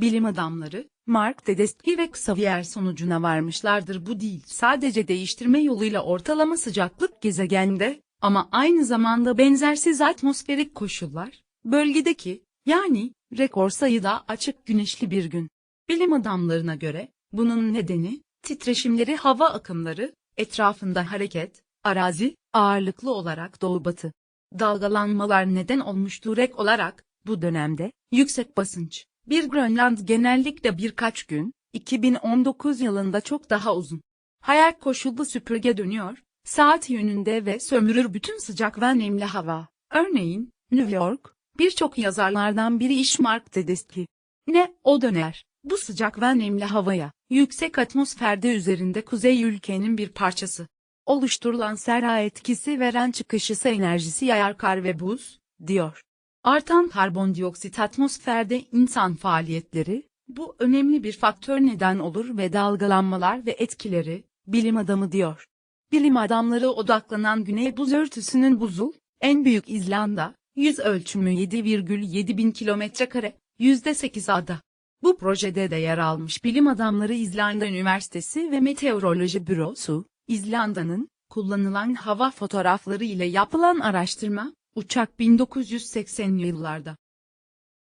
Bilim adamları, Mark Tedeschi ve Xavier sonucuna varmışlardır bu değil sadece değiştirme yoluyla ortalama sıcaklık gezegende, ama aynı zamanda benzersiz atmosferik koşullar, bölgedeki, yani, rekor sayıda açık güneşli bir gün. Bilim adamlarına göre, bunun nedeni, titreşimleri hava akımları, etrafında hareket, arazi, ağırlıklı olarak doğu-batı. Dalgalanmalar neden olmuştur ek olarak, bu dönemde, yüksek basınç, bir Grönland genellikle birkaç gün, 2019 yılında çok daha uzun. Hayal koşullu süpürge dönüyor, saat yönünde ve sömürür bütün sıcak ve nemli hava. Örneğin, New York, birçok yazarlardan biri iş Mark Tedeschi. Ne, o döner, bu sıcak ve nemli havaya, yüksek atmosferde üzerinde kuzey ülkenin bir parçası. Oluşturulan sera etkisi veren çıkış ısı enerjisi yayar kar ve buz, diyor. Artan karbondioksit atmosferde insan faaliyetleri, bu önemli bir faktör neden olur ve dalgalanmalar ve etkileri, bilim adamı diyor. Bilim adamları odaklanan güney buz örtüsünün buzul, en büyük İzlanda, yüz ölçümü 7,7 bin kilometre kare, %8 ada. Bu projede de yer almış bilim adamları İzlanda Üniversitesi ve Meteoroloji Bürosu, İzlanda'nın, kullanılan hava fotoğrafları ile yapılan araştırma, uçak 1980'li yıllarda